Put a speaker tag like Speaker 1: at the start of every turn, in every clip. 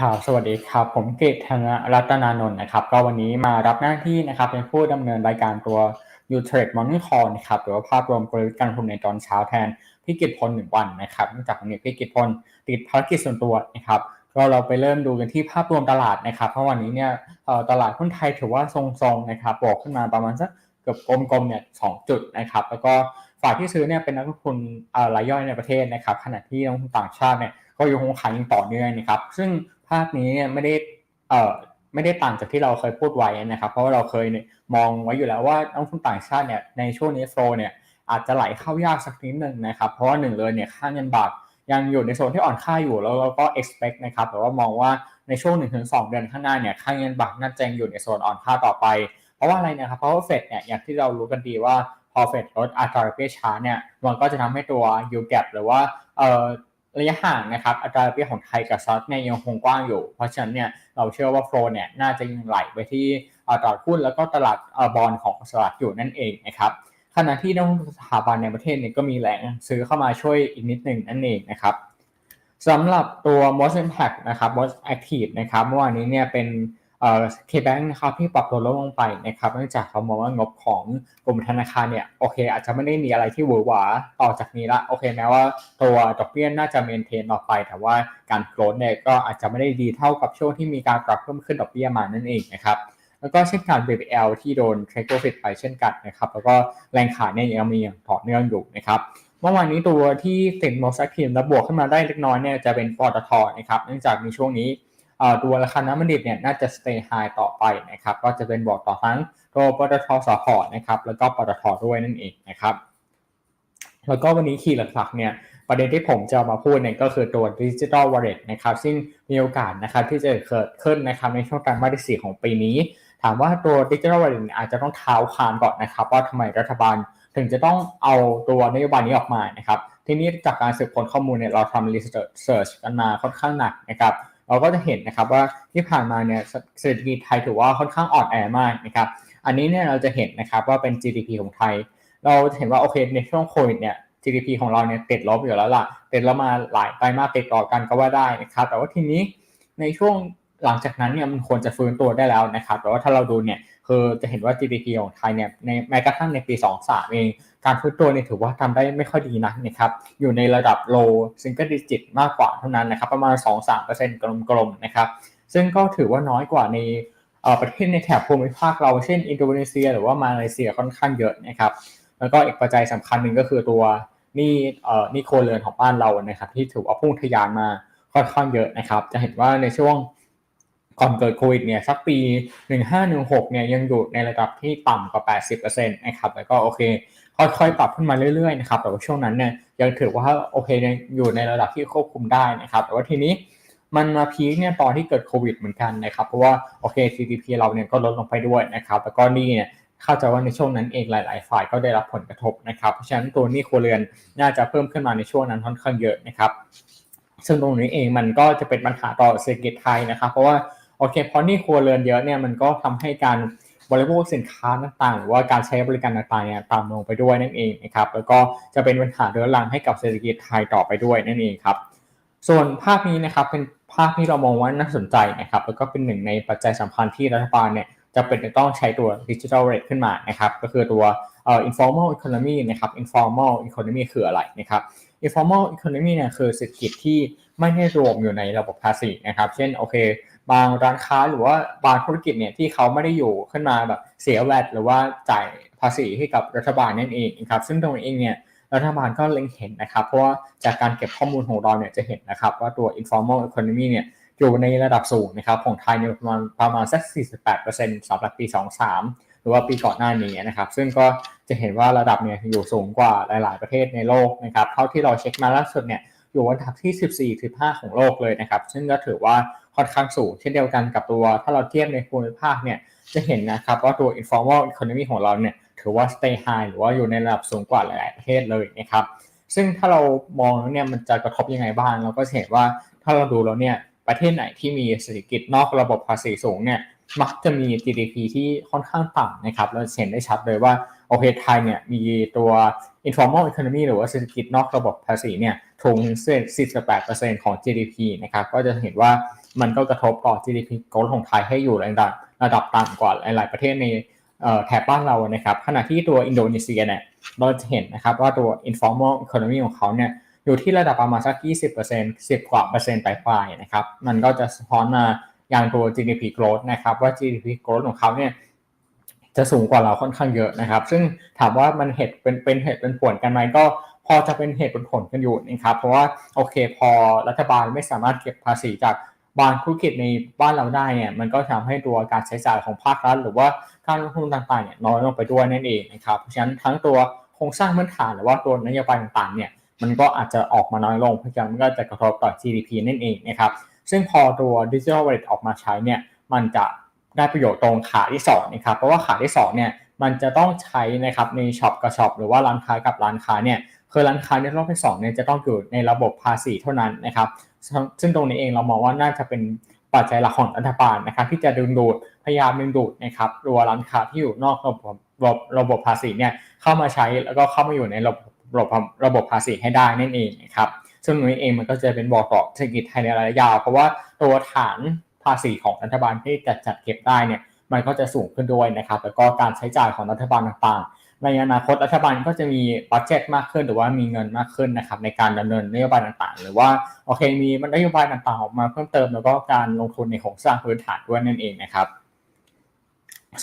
Speaker 1: ครับสวัสดีครับ ผมเกตธนรัตนานนท์นะครับ ก็วันนี้มารับหน้าที่นะครับเป็นผู้ดำเนินรายการตัว u t r a d e Morning Call นะครับหรือว่าภาพรวมกลยุทธ์การลงทุนในตอนเช้าแทนพี่กิตพลหนึ่งวันนะครับเนื่องจากวันนี้พี่กิตพลติดภารกิจส่วนตัวนะครับก็เราไปเริ่มดูกันที่ภาพรวมตลาดนะครับ เพราะวันนี้เนี่ยตลาดหุ้นไทยถือว่าทรงๆนะครับบวกขึ้นมาประมาณสักเกือบกลมๆเนี่ยสองจุดนะครับ แล้วก็ฝ่ายที่ซื้อเนี่ยเป็นนักลงทุนรายย่อยในประเทศนะครับ ขณะที่นักลงทุนต่างชาติเนี่ยก็ยังคงขายยังต่อเนื่องนะครับ ซึ่ง ภาพนี้เนี่ยไม่ได้เอ่อไม่ได้ต่างจากที่เราเคยพูดไว้นะครับ เพราะว่าเราเคยมองไว้อยู่แล้วว่านักลงทุนต่างชาติเนี่ยในช่วงนี้โฟลเนี่ยอาจจะไหลเข้ายากสักนิดหนึ่งนะครับเพราะว่าหนึ่งเลยเนี่ยค่าเงินบาทยังอยู่ในโซนที่อ่อนค่าอยู่แล้วเราก็ expect นะครับแต่ว่ามองว่าในช่วง1-2 เดือนข้างหน้าเนี่ยค่าเงินบาทน่าจะยังอยู่ในโซนอ่อนค่าต่อไป เพราะว่าอะไรนะครับเพราะว่าเฟดเนี่ยอย่างที่เรารู้กันดีว่าพอเฟดลดอัตราดอกเบี้ยช้าเนี่ยมันก็จะทำให้ตัว yield gap หรือว่าเอ่อ ระยะห่างนะครับอัตราดอกเบี้ยของไทยกับซัดเนี่ยยังคงกว้างอยู่ เพราะฉะนั้นเนี่ยเราเชื่อว่าโฟลเนี่ยน่าจะยังไหลไปที่ตลาดหุ้นแล้วก็ตลาดบอลของสหรัฐอยู่นั่นเองนะครับขณะที่นักลงทุนสถาบันในประเทศเนี่ยก็มีแหล่งซื้อเข้ามาช่วยอีกนิดหนึ่งนั่นเองนะครับสำหรับตัว most impact นะครับ most active นะครับเมื่อวานนี้เนี่ยเป็น เอ่อ KBank นะครับที่ปรับตัวลดลงไปนะครับเนื่องจากเขามองว่างบของกลุ่มธนาคารเนี่ยโอเค อาจจะไม่ได้มีอะไรที่หวือหวาต่อจากนี้ละโอเคแม้ว่าตัวดอกเบี้ยน่าจะเมนเทนต่อไป แต่ว่าการโกรธเนี่ยก็อาจจะไม่ได้ดีเท่ากับช่วงที่มีการปรับเพิ่มขึ้นดอกเบี้ยมานั่นเองนะครับแล้วก็เช่นการ BBL ที่โดนเทรดโปรฟิตไปเช่นกันนะครับแล้วก็แรงขายเนี่ยยังมีอย่างต่อเนื่องอยู่นะครับเมื่อวานนี้ตัวที่ติดมอสซักทีมและบวกขึ้นมาได้เล็กน้อยเนี่ยจะเป็นปตทนะครับเนื่องจากในช่วงนี้ ตัวราคาน้ำมันดิบเนี่ยน่าจะ stay high ต่อไปนะครับก็จะเป็นบอกต่อทั้งตัวปตทสพนะครับแล้วก็ปตทด้วยนั่นเองนะครับแล้วก็วันนี้คีย์หลักๆเนี่ยประเด็นที่ผมจะมาพูดเนี่ยก็คือตัวดิจิทัลวอลเล็ตนะครับซึ่งมีโอกาสนะครับที่จะเกิดขึ้นนะครับในช่วงการมาที่ 4 ของปีนี้ ถามว่าตัวดิจิทัลวอลเล็ตอาจจะต้องเท้าความก่อนนะครับว่าทำไมรัฐบาลถึงจะต้องเอาตัวนโยบายนี้ออกมานะครับทีนี้จากการสืบค้นข้อมูลเนี่ยเราทำรีเสิร์ชกันมาค่อนข้างหนักนะครับ เราก็จะเห็นนะครับว่าที่ผ่านมาเนี่ยเศรษฐกิจไทยถือว่าค่อนข้างอ่อนแอมากนะครับอันนี้เนี่ยเราจะเห็นนะครับว่าเป็น GDP ของไทย เราเห็นว่าโอเคในช่วงโควิดเนี่ย GDP ของเราเนี่ยติดลบอยู่แล้วล่ะติดแล้วมาหลายไตรมาสติดต่อกันก็ว่าได้นะครับ แต่ว่าทีนี้ในช่วงหลังจากนั้นเนี่ยมันควรจะฟื้นตัวได้แล้วนะครับแต่ว่าถ้าเราดูเนี่ยคือจะเห็นว่า GDP ของไทยเนี่ยในแม้กระทั่งในปี 23 เอง การฟื้นตัวเนี่ยถือว่าทำได้ไม่ค่อยดีนะนะครับอยู่ในระดับ low single digit มากกว่าเท่านั้นนะครับประมาณ 2-3%กลมๆนะครับซึ่งก็ถือว่าน้อยกว่าในประเทศในแถบภูมิภาคเราเช่นอินโดนีเซีย หรือว่ามาเลเซียค่อนข้างเยอะนะครับแล้วก็อีกปัจจัยสำคัญหนึ่งก็คือตัวนี่เอ่อนี่โคเรือนของบ้านเรานะครับที่ถือว่าพุ่งทะยานมาค่อนข้างเยอะนะครับ จะเห็นว่าในช่วงก่อนเกิดโควิดเนี่ยสักปี 1516เนี่ยยังอยู่ในระดับที่ต่ำกว่า 80%นะครับแล้วก็โอเค ค่อยๆปรับขึ้นมาเรื่อยๆนะครับแต่ว่าช่วงนั้นเนี่ยยังถือว่าโอเคอยู่ในระดับที่ควบคุมได้นะครับ แต่ว่าทีนี้มันมาพีคเนี่ยตอนที่เกิดโควิดเหมือนกันนะครับ เพราะว่าโอเค GDP เราเนี่ยก็ลดลงไปด้วยนะครับแล้วก็นี่เนี่ยเข้าใจว่าในช่วงนั้นเองหลาย ๆ ฝ่ายก็ได้รับผลกระทบนะครับเพราะฉะนั้นตัวนี้ครัวเรือนน่าจะเพิ่มขึ้นมาในช่วงนั้นค่อนข้างเยอะนะครับซึ่งตรงนี้เองมันก็จะเป็นปัญหาต่อเศรษฐกิจไทยนะครับ เพราะว่าโอเคพอนี่ครัวเรือนเยอะเนี่ยมันก็ทำให้การ บริโภคสินค้าต่างๆ หรือว่าการใช้บริการต่างๆเนี่ยต่ำลงไปด้วยนั่นเองนะครับแล้วก็จะเป็นปัญหาเรื้อรังให้กับเศรษฐกิจไทยต่อไปด้วยนั่นเองครับส่วนภาพนี้นะครับเป็นภาพที่เรามองว่าน่าสนใจนะครับแล้วก็เป็นหนึ่งในปัจจัยสำคัญที่รัฐบาลเนี่ยจะเป็นต้องใช้ตัวดิจิทัลเรทขึ้นมานะครับก็คือตัวเอ่อ informal economy นะครับ informal economy คืออะไรนะครับ informal economy เนี่ยคือเศรษฐกิจที่ไม่ได้รวมอยู่ในระบบภาษีนะครับ เช่นโอเค บางร้านค้าหรือว่าบางธุรกิจเนี่ยที่เขาไม่ได้อยู่ขึ้นมาแบบเสียแวดหรือว่าจ่ายภาษีให้กับรัฐบาลนั่นเองนะครับซึ่งตรงนี้เองเนี่ยรัฐบาลก็เล็งเห็นนะครับ เพราะว่าจากการเก็บข้อมูลของเราเนี่ยจะเห็นนะครับ ว่าตัว informal economy เนี่ยอยู่ในระดับสูงนะครับของไทยเนี่ยประมาณประมาณสัก 48%สำหรับปี 23 หรือว่าปีก่อนหน้านี้นะครับ ซึ่งก็จะเห็นว่าระดับเนี่ยอยู่สูงกว่าหลาย ๆ ประเทศในโลกนะครับเท่าที่เราเช็คมาล่าสุดเนี่ยอยู่อันดับที่ 14 15 ของโลกเลยนะครับ ซึ่งก็ถือว่า ค่อนข้างสูงเช่นเดียวกันกับตัว ถ้าเราเทียบในภูมิภาคเนี่ยจะเห็นนะครับว่าตัว informal economy ของเราเนี่ยถือว่า stay high หรือว่าอยู่ในระดับสูงกว่าหลายๆประเทศเลยนะครับซึ่งถ้าเรามองแล้วเนี่ยมันจะกระทบยังไงบ้างเราก็เห็นว่าถ้าเราดูแล้วเนี่ยประเทศไหนที่มีเศรษฐกิจนอกระบบภาษีสูงเนี่ยมักจะมี GDP ที่ค่อนข้างต่ำนะครับเราเห็นได้ชัดเลยว่าโอเคไทยเนี่ยมีตัว informal economy หรือว่าเศรษฐกิจนอกระบบภาษีเนี่ยถึง48%ของ GDP นะครับก็จะเห็นว่า มันก็กระทบต่อ GDP โกลของไทยให้อยู่ระดับระดับต่ำกว่าหลาย ๆ ประเทศในแถบบ้านเรานะครับ ขณะที่ตัวอินโดนีเซียเนี่ยเราจะเห็นนะครับว่าตัว informal economy ของเขาเนี่ยอยู่ที่ระดับประมาณสัก 20% 10 กว่าเปอร์เซ็นต์ปลายๆนะครับ มันก็จะสะท้อนมาอย่างตัว GDP growth นะครับ ว่า GDP growth ของเขาเนี่ยจะสูงกว่าเราค่อนข้างเยอะนะครับ ซึ่งถามว่ามันเหตุเป็นเป็นเหตุเป็นผลกันไหมก็พอจะเป็นเหตุเป็นผลกันอยู่นะครับ เพราะว่าโอเคพอรัฐบาลไม่สามารถเก็บภาษีจาก บางธุรกิจในบ้านเราได้เนี่ยมันก็ทำให้ตัวการใช้จ่ายของภาครัฐหรือว่าการลงทุนต่างๆเนี่ยน้อยลงไปด้วยนั่นเองนะครับเพราะฉะนั้นทั้งตัวโครงสร้างพื้นฐานหรือว่าตัวนโยบายต่างๆเนี่ยมันก็อาจจะออกมาน้อยลงเพราะฉะนั้นมันก็จะกระทบต่อ GDP นั่นเองนะครับซึ่งพอตัว Digital Wallet ออกมาใช้เนี่ยมันจะได้ประโยชน์ตรงขาที่2นะครับเพราะว่าขาที่2เนี่ยมันจะต้องใช้นะครับในช็อปกับช็อปหรือว่าร้านค้ากับร้านค้าเนี่ยคือร้านค้าในรอบที่2เนี่ยจะต้องอยู่ในระบบภาษีเท่านั้นนะครับ ซึ่งตรงนี้เองเรามองว่าน่าจะเป็นปัจจัยหลักของรัฐบาลนะครับที่จะดึงดูดพยายามดึงดูดนะครับรัวร้านค้าที่อยู่นอกระบบระบบระบบภาษีเนี่ยเข้ามาใช้แล้วก็เข้ามาอยู่ในระบบระบบระบบภาษีให้ได้นั่นเองนะครับซึ่งตรงนี้เองมันก็จะเป็นบอกต่อเศรษฐกิจไทยในระยะยาว เพราะว่าตัวฐานภาษีของรัฐบาลที่จะจัดเก็บได้เนี่ยมันก็จะสูงขึ้นด้วยนะครับแล้วก็การใช้จ่ายของรัฐบาลต่างๆ ในอนาคตรัฐบาลก็จะมีบัตเจ็ตมากขึ้นหรือว่ามีเงินมากขึ้นนะครับในการดำเนินนโยบายต่างๆ หรือว่าโอเคมีนโยบายต่างๆออกมาเพิ่มเติมแล้วก็การลงทุนในโครงสร้างพื้นฐานด้วยนั่นเองนะครับ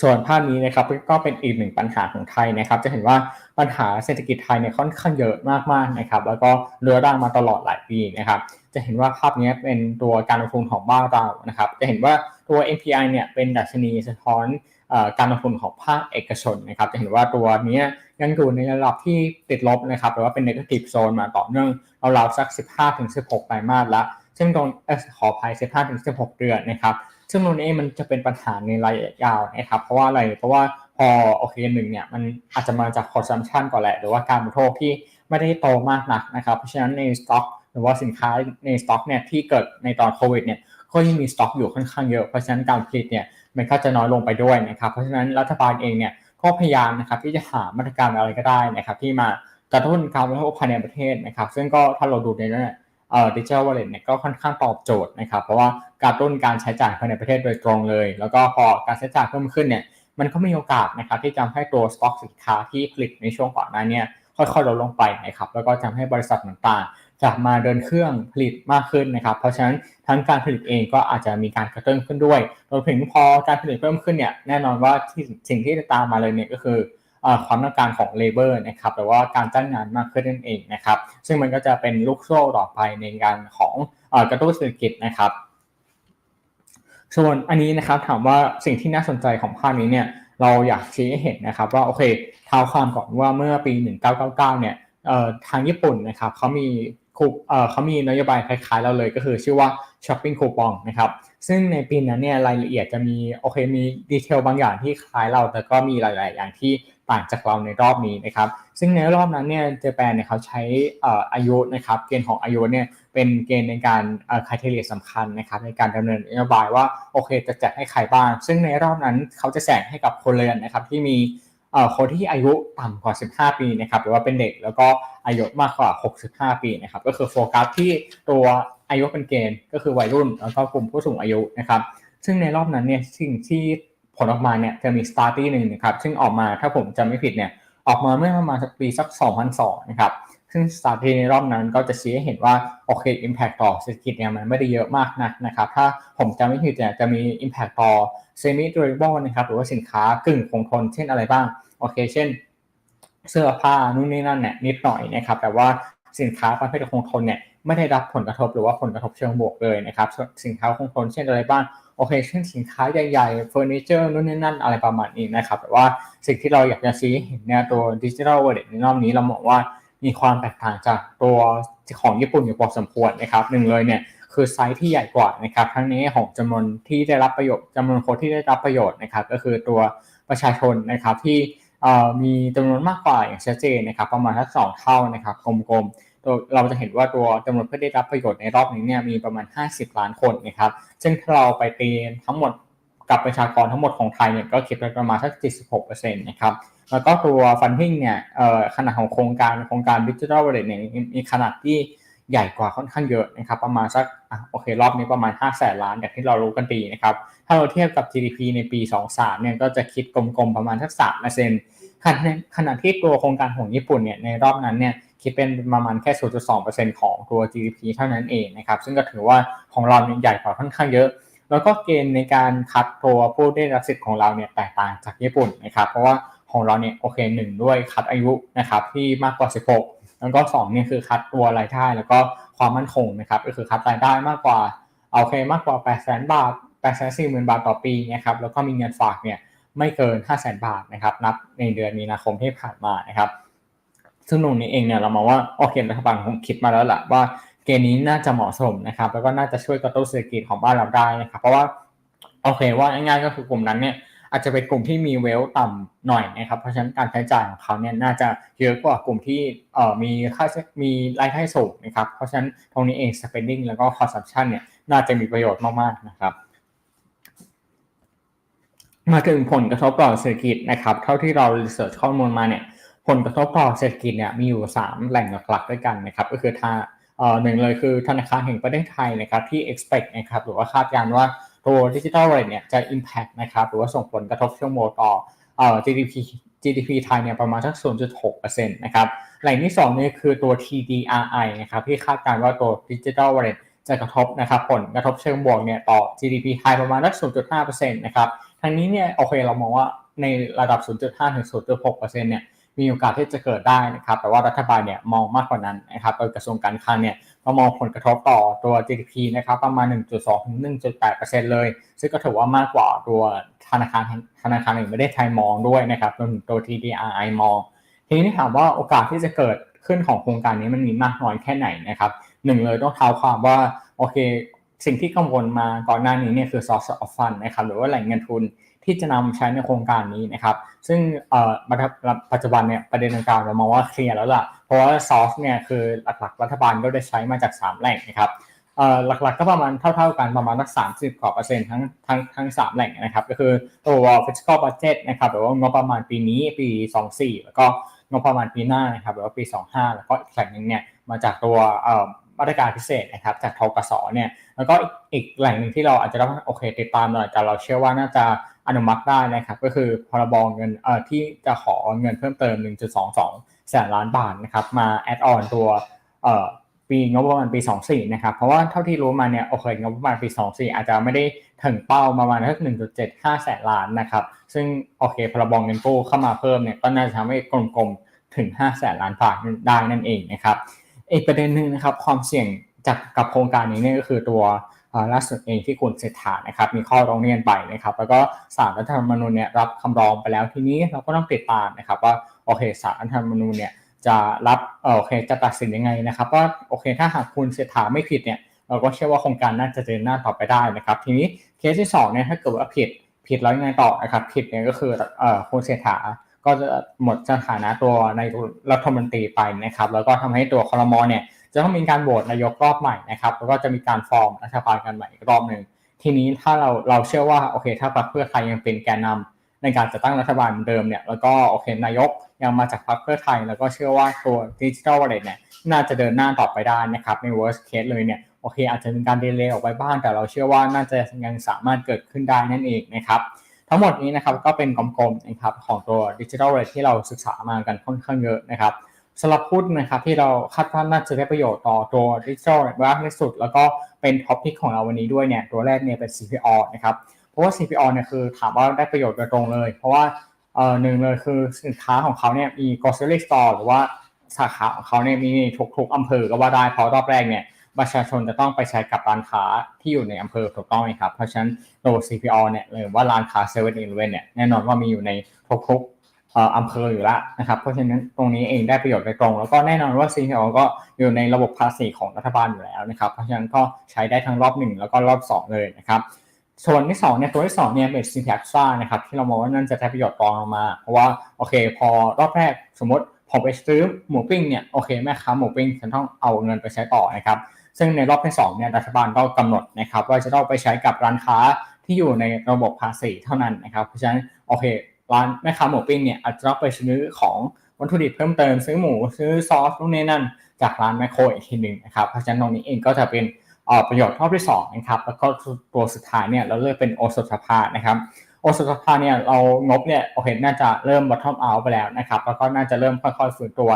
Speaker 1: ส่วนภาพนี้นะครับก็เป็นอีกหนึ่งปัญหาของไทยนะครับ จะเห็นว่าปัญหาเศรษฐกิจไทยเนี่ยค่อนข้างเยอะมากๆนะครับ แล้วก็เรื้อรังมาตลอดหลายปีนะครับ จะเห็นว่าภาพนี้เป็นตัวการลงทุนของบ้านเรานะครับ จะเห็นว่าตัว NPI เนี่ยเป็นดัชนีสะท้อน การลงทุนของภาคเอกชนนะครับจะเห็นว่าตัวนี้ยังอยู่ในระดับที่ติดลบนะครับหรือว่าเป็น negative zone มาต่อเนื่องเราๆสัก 15-16ไตรมาสละซึ่งตรงขออภัย15-16 เดือนนะครับซึ่งตรงนี้มันจะเป็นปัญหาในระยะยาวนะครับเพราะว่าอะไรเพราะว่าพอโอเคหนึ่งเนี่ยมันอาจจะมาจากคอร์ซัมชันก่อนแหละ หรือว่าการบริโภคที่ไม่ได้โตมากนักนะครับ เพราะฉะนั้นในสต็อกหรือว่าสินค้าในสต็อกเนี่ยที่เกิดในตอนโควิดเนี่ยก็ยังมีสต็อกอยู่ค่อนข้างเยอะเพราะฉะนั้นการผลิตเนี่ย มันก็จะน้อยลงไปด้วยนะครับเพราะฉะนั้นรัฐบาลเองเนี่ยก็พยายามนะครับที่จะหามาตรการอะไรก็ได้นะครับ ที่มากระตุ้นการบริโภคภายในประเทศนะครับ ซึ่งก็ถ้าเราดูในนั้นเอ่อดิจิทัลวอลเล็ตเนี่ยก็ค่อนข้างตอบโจทย์นะครับ เพราะว่าการต้นการใช้จ่ายภายในประเทศโดยตรงเลย แล้วก็พอการใช้จ่ายเพิ่มขึ้นเนี่ยมันก็มีโอกาสนะครับที่จะให้ตัวสต็อกสินค้าที่ผลิตในช่วงก่อนหน้านี้ค่อยๆลดลงไปนะครับแล้วก็ทำให้บริษัทต่างๆ จะมาเดินเครื่องผลิตมากขึ้นนะครับ เพราะฉะนั้นทั้งการผลิตเองก็อาจจะมีการกระตุ้นขึ้นด้วยรวมถึงพอการผลิตเพิ่มขึ้นเนี่ยแน่นอนว่าที่สิ่งที่จะตามมาเลยเนี่ยก็คือความต้องการของเลเบอร์นะครับหรือว่าการจ้างงานมากขึ้นนั่นเองนะครับ ซึ่งมันก็จะเป็นลูกโซ่ต่อไปในการของกระตุ้นเศรษฐกิจนะครับ ส่วนอันนี้นะครับถามว่าสิ่งที่น่าสนใจของภาพนี้เนี่ยเราอยากชี้ให้เห็นนะครับว่าโอเคท้าความก่อนว่าเมื่อปี 1999 เนี่ยทางญี่ปุ่นนะครับเขามี คูเขามีนโยบายคล้ายๆเราเลยก็คือชื่อว่าช้อปปิ้งคูปองนะครับซึ่งในปีนั้นเนี่ยรายละเอียดจะมีโอเคมีดีเทลบางอย่างที่คล้ายเรา แต่ก็มีหลาย ๆ อย่างที่ต่างจากเราในรอบนี้นะครับซึ่งในรอบนั้นเนี่ยเจแปนเนี่ยเขาใช้อายุนะครับเกณฑ์ของอายุเนี่ยเป็นเกณฑ์ในการคุณเทเรียสำคัญนะครับในการดำเนินนโยบายว่าโอเคจะจัดให้ใครบ้าง ซึ่งในรอบนั้นเขาจะแจกให้กับคนเรือนนะครับที่มี คนที่อายุต่ำกว่า 15 ปีนะครับหรือว่าเป็นเด็กแล้วก็อายุมากกว่า 65 ปีนะครับก็คือโฟกัสที่ตัวอายุเป็นเกณฑ์ ก็คือวัยรุ่นแล้วก็กลุ่มผู้สูงอายุนะครับซึ่งในรอบนั้นเนี่ยสิ่งที่ผลออกมาเนี่ยจะมีสตาร์ตี้หนึ่งนะครับซึ่งออกมาถ้าผมจำไม่ผิดเนี่ยออกมาเมื่อประมาณปีสัก 2002 นะครับ ซึ่งสตาร์ตี้ในรอบนั้นก็จะชี้ให้เห็นว่าโอเค Impact ต่อเศรษฐกิจเนี่ยมันไม่ได้เยอะมากนักนะครับถ้าผมจำไม่ผิดเนี่ยจะมี Impact ต่อ Semi Durable นะครับหรือว่าสินค้ากึ่งคงทนเช่นอะไรบ้างโอเค เช่น เสื้อผ้านู่นนี่นั่นเนี่ยนิดหน่อยนะครับแต่ว่าสินค้าประเภทคงทนเนี่ยไม่ได้รับผลกระทบหรือว่าผลกระทบเชิงบวกเลยนะครับสินค้าคงทนเช่นอะไรบ้างโอเคเช่นสินค้าใหญ่ๆเฟอร์นิเจอร์นู่นนี่นั่นอะไรประมาณนี้นะครับแต่ว่าสิ่งที่เราอยากจะชี้เห็นเนี่ยตัวดิจิทัลวอลเล็ตในรอบนี้เรามองว่า มีความแตกต่างจากตัวของญี่ปุ่นอยู่พอสมควรนะครับหนึ่งเลยเนี่ยคือไซส์ที่ใหญ่กว่านะครับทั้งนี้ของจำนวนที่ได้รับประโยชน์จำนวนคนที่ได้รับประโยชน์นะครับ ก็คือตัวประชาชนนะครับที่มีจำนวนมากกว่าอย่างชัดเจนนะครับประมาณทั้งสองเท่านะครับกลมๆตัวเราจะเห็นว่าตัวจำนวนผู้ได้รับประโยชน์ในรอบนี้เนี่ยมีประมาณ 50 ล้านคนนะครับซึ่งถ้าเราไปตีทั้งหมดกับประชากรทั้งหมดของไทยเนี่ยก็คิดเป็นประมาณสัก76%นะครับ แล้วก็ตัวฟันดิ้งเนี่ยขนาดของโครงการโครงการดิจิทัลวอลเล็ตเนี่ยมีขนาดที่ใหญ่กว่าค่อนข้างเยอะนะครับประมาณสักโอเครอบนี้ประมาณ5แสนล้านอย่างที่เรารู้กันดีนะครับถ้าเราเทียบกับ GDP ในปี 23เนี่ยก็จะคิดกลมๆประมาณสัก3เปอร์เซ็นต์ขณะที่ตัวโครงการของญี่ปุ่นเนี่ยในรอบนั้นเนี่ยคิดเป็นประมาณแค่ 0.2%ของตัว GDP เท่านั้นเองนะครับซึ่งก็ถือว่าของเราใหญ่กว่าค่อนข้างเยอะ แล้วก็เกณฑ์ในการคัดตัวผู้ได้รับสิทธิ์ของเราเนี่ยแตกต่างจากญี่ปุ่นนะครับเพราะว่า ของเราเนี่ยโอเคหนึ่งด้วยคัดอายุนะครับที่มากกว่า 16 แล้วก็2เนี่ยคือคัดตัวรายได้แล้วก็ความมั่นคงนะครับก็คือคัดรายได้มากกว่าโอเคมากกว่า8 0 0 0 0 0บาท8 4 0 0 0 0 บาทต่อปีนะครับแล้วก็มีเงินฝากเนี่ยไม่เกิน 5 0 0 0 0 0 บาทนะครับนับในเดือนมีนาคมที่ผ่านมานะครับซึ่งตรงนี้เองเนี่ยเรามองว่าโอเครัฐบาลคงคิดมาแล้วแหละว่าเกณฑ์นี้น่าจะเหมาะสมนะครับแล้วก็น่าจะช่วยกระตุ้นเศรษฐกิจของบ้านเราได้นะครับเพราะว่าโอเคว่าง่ายๆก็คือกลุ่มนั้นเนี่ย อาจจะเป็นกลุ่มที่มีเวลต่ำหน่อยนะครับเพราะฉะนั้นการใช้จ่ายของเขาเนี่ยน่าจะเยอะกว่ากลุ่มที่เอ่อมีค่ามีรายได้สูงนะครับเพราะฉะนั้นตรงนี้เอง spending แล้วก็ consumption เนี่ยน่าจะมีประโยชน์มากๆนะครับมาถึงผลกระทบต่อเศรษฐกิจนะครับเท่าที่เรา research ข้อมูลมาเนี่ยผลกระทบต่อเศรษฐกิจเนี่ยมีอยู่ 3 แหล่งหลักๆด้วยกันนะครับก็คือท่าเอ่อหนึ่งเลยคือธนาคารแห่งประเทศไทยนะครับที่ expect นะครับหรือว่าคาดการณ์ว่า ตัวดิจิทัลวอลเล็ตเนี่ยจะ impact นะครับหรือว่าส่งผลกระทบเชิงโมต่อเอ่อ GDP GDP ไทยเนี่ยประมาณสัก 0.6%นะครับแหล่งที่2นี่คือตัว TDRI นะครับที่คาดการณ์ว่าตัวดิจิทัลวอลเล็ตจะกระทบนะครับผลกระทบเชิงบวกเนี่ยต่อ GDP ไทยประมาณสัก 0.5%นะครับทางนี้เนี่ยโอเคเรามองว่าในระดับ 0.5 ถึง 0.6%เนี่ย มีโอกาสที่จะเกิดได้นะครับ แต่ว่ารัฐบาลเนี่ยมองมากกว่านั้นนะครับโดยกระทรวงการคลังเนี่ยก็มองผลกระทบต่อตัว GDP นะครับประมาณ 1.2 ถึง 1.8%เลย ซึ่งก็ถือว่ามากกว่าตัวธนาคารธนาคารแห่งประเทศไทยมองด้วยนะครับรวมถึงตัว TDRI มอง ทีนี้ถามว่าโอกาสที่จะเกิดขึ้นของโครงการนี้มันมีมากน้อยแค่ไหนนะครับหนึ่งเลยต้องเท้าความว่าโอเคสิ่งที่กังวลมาก่อนหน้านี้เนี่ยคือ source of fund นะครับหรือว่าแหล่งเงินทุน ที่จะนำใช้ในโครงการนี้นะครับ ซึ่งปัจจุบันเนี่ยประเด็นต่างๆเรามองว่าเคลียร์แล้วล่ะ เพราะว่าซอฟต์เนี่ยคือหลักๆ รัฐบาลก็ได้ใช้มาจาก 3 แหล่งนะครับหลักๆก็ประมาณเท่าๆกันประมาณสักสามสิบกว่าเปอร์เซ็นต์ทั้งทั้งทั้งสามแหล่งนะครับ ก็คือตัว fiscal budget นะครับหรือว่างบประมาณปีนี้ปี24แล้วก็งบประมาณปีหน้านะครับหรือว่าปี25แล้วก็อีกแหล่งหนึ่งเนี่ยมาจากตัวมาตรการพิเศษนะครับจากทกสเนี่ยแล้วก็อีกแหล่งหนึ่งที่เราอาจจะต้องโอเคติดตามหน่อยแต่เราเชื่อว่าน่าจะ อนุมัติได้นะครับ ก็คือพรบเงินเอ่อที่จะขอเงินเพิ่มเติม 1.22 แสนล้านบาทนะครับ มาแอดออนตัวเอ่อปีงบประมาณปี 24 นะครับ เพราะว่าเท่าที่รู้มาเนี่ยโอเคงบประมาณปี 24 อาจจะไม่ได้ถึงเป้าประมาณแค่1.75 แสนล้านนะครับ ซึ่งโอเคพรบเงินกู้เข้ามาเพิ่มเนี่ยก็น่าจะทำให้กลมๆถึง 5 แสนล้านบาทได้นั่นเองนะครับอีกประเด็นหนึ่งนะครับความเสี่ยงจากกับโครงการนี้เนี่ยก็คือตัว ล่าสุดเองที่คุณเศรษฐานะครับมีข้อร้องเรียนไปนะครับ แล้วก็ศาลรัฐธรรมนูญเนี่ยรับคำร้องไปแล้วทีนี้เราก็ต้องติดตามนะครับว่าโอเคศาลรัฐธรรมนูญเนี่ยจะรับโอเคจะตัดสินยังไงนะครับว่าโอเคถ้าหากคุณเศรษฐาไม่ผิดเนี่ยเราก็เชื่อว่าโครงการน่าจะเดินหน้าต่อไปได้นะครับ ทีนี้เคสที่2เนี่ยถ้าเกิดว่าผิดผิดแล้วยังไงต่อนะครับผิดเนี่ยก็คือเอ่อคุณเศรษฐาก็จะหมดสถานะตัวในรัฐมนตรีไปนะครับ แล้วก็ทำให้ตัวคอรมอเนี่ย จะต้องมีการโหวตนายกรอบใหม่นะครับแล้วก็จะมีการฟอร์มรัฐบาลกันใหม่อีกรอบหนึ่งทีนี้ถ้าเราเราเชื่อว่าโอเค ถ้าพรรคเพื่อไทยยังเป็นแกนนำในการจะตั้งรัฐบาลเหมือนเดิมเนี่ยแล้วก็โอเคนายกยังมาจากพรรคเพื่อไทย แล้วก็เชื่อว่าตัวดิจิทัลวอลเล็ตเนี่ยน่าจะเดินหน้าต่อไปได้นะครับใน worst case เลยเนี่ยโอเคอาจจะมีการเดเลย์ออกไปบ้าง แต่เราเชื่อว่าน่าจะยังสามารถเกิดขึ้นได้นั่นเองนะครับทั้งหมดนี้นะครับก็เป็นกลมๆนะครับของตัวดิจิทัลวอลเล็ตที่เราศึกษามากันค่อนข้างเยอะนะครับ สำหรับหุ้นนะครับที่เราคาดว่าน่าจะได้ประโยชน์ต่อตัวดิจิทัลมากที่สุด แล้วก็เป็นท็อปพิกของเราวันนี้ด้วยเนี่ยตัวแรกเนี่ยเป็น CPO นะครับเพราะว่า CPO เนี่ยคือถามว่าได้ประโยชน์โดยตรงเลย เพราะว่าเอ่อหนึ่งเลยคือสินค้าของเขาเนี่ยมี grocery store หรือว่าสาขาของเขาเนี่ยมีทุกๆอำเภอก็ว่าได้เพราะรอบแรกเนี่ยประชาชนจะต้องไปใช้กับร้านค้าที่อยู่ในอำเภอถูกต้องไหมครับ เพราะฉะนั้นตัว CPO เนี่ยหรือว่าร้านค้าเซเว่นอีเลฟเนี่ยแน่นอนว่ามีอยู่ในทุกๆ อำเภออยู่ล้วนะครับเพราะฉะนั้นตรงนี้เองได้ประโยชน์โดยตรง แล้วก็แน่นอนว่า CPO ก็อยู่ในระบบภาษีของรัฐบาลอยู่แล้วนะครับเพราะฉะนั้นก็ใช้ได้ทั้งรอบ 1 แล้วก็รอบ 2 เลยนะครับส่วนที่2เนี่ยตัวที่2เนี่ยเป็น c p x ซ่านะครับที่เรามองว่านั่นจะได้ประโยชน์ตองลงมา เพราะว่าโอเค พอรอบแรกสมมติผมไปซื้อหมูปิ้งเนี่ยโอเคแม่ค้าหมูปิ้งฉันต้องเอาเงินไปใช้ต่อนะครับซึ่งในรอบที่2เนี่ยรัฐบาลก็กำหนดนะครับว่าจะต้องไปใช้กับร้านค้าที่อยู่ในระบบภาษีเท่านั้นนะครับเพราะฉะนั้นโอเค ร้านแม่ค้าหมูปิ้งเนี่ยอาจจะต้องไปซื้อของวัตถุดิบเพิ่มเติมซื้อหมูซื้อซอสพวกนี้นั่นจากร้านแมคโครอีกทีหนึ่งนะครับเพราะฉะนั้นตรงนี้เองก็จะเป็นประโยชน์รอบที่2นะครับแล้วก็ตัวสุดท้ายเนี่ยเราเลือกเป็นโอสถสภานะครับโอสถสภาเนี่ยเรางบเนี่ยโอเคน่าจะเริ่ม bottom out ไปแล้วนะครับแล้วก็น่าจะเริ่มค่อยๆฟื้นตัว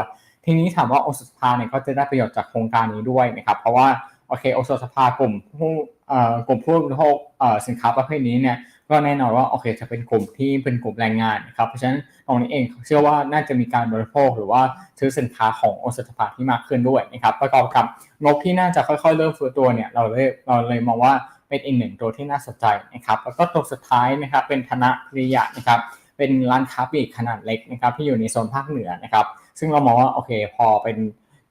Speaker 1: ทีนี้ถามว่าโอสถสภาเนี่ยก็จะได้ประโยชน์จากโครงการนี้ด้วยนะครับเพราะว่าโอเคโอสถสภากลุ่มผู้กลุ่มผู้บริโภคสินค้าประเภทนี้เนี่ย ก็แน่นอนว่าโอเคจะเป็นกลุ่มที่เป็นกลุ่มแรงงานครับเพราะฉะนั้นตรงนี้เองเชื่อว่าน่าจะมีการบริโภคหรือว่าซื้อสินค้าของโอสถสภาที่มากขึ้นด้วยนะครับประกอบกับงบที่น่าจะค่อยๆเริ่มฟื้นตัวเนี่ยเราเลยเราเลยมองว่าเป็นอีกหนึ่งตัวที่น่าสนใจนะครับแล้วก็ตัวสุดท้ายนะครับเป็นธนปริยะนะครับเป็นร้านค้าปลีกขนาดเล็กนะครับที่อยู่ในโซนภาคเหนือนะครับซึ่งเรามองว่าโอเคพอเป็น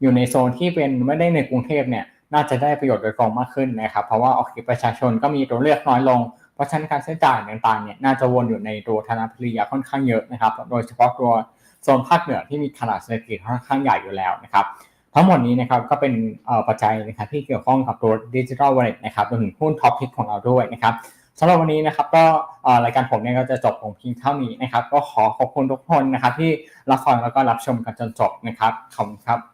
Speaker 1: อยู่ในโซนที่เป็นไม่ได้ในกรุงเทพเนี่ยน่าจะได้ประโยชน์โดยตรงมากขึ้นนะครับ เพราะว่าโอเคประชาชนก็มีตัวเลือกน้อยลง ราะฉะนั้นการใช้จ่ายต่างๆเนี่ยน่าจะวนอยู่ในตัวธนาคารยาค่อนข้างเยอะนะครับ โดยเฉพาะตัวโซนภาคเหนือที่มีขนาดเศรษฐกิจค่อนข้างใหญ่อยู่แล้วนะครับ ทั้งหมดนี้นะครับก็เป็นปัจจัยนะครับที่เกี่ยวข้องกับตัวดิจิทัลวอลเล็ตนะครับรวมถึงหุ้นท็อปพิกของเราด้วยนะครับสำหรับวันนี้นะครับก็รายการผมเนี่ยก็จะจบลงเพียงเท่านี้นะครับ ก็ขอขอบคุณทุกคนนะครับที่รับฟังแล้วก็รับชมกันจนจบนะครับขอบคุณครับ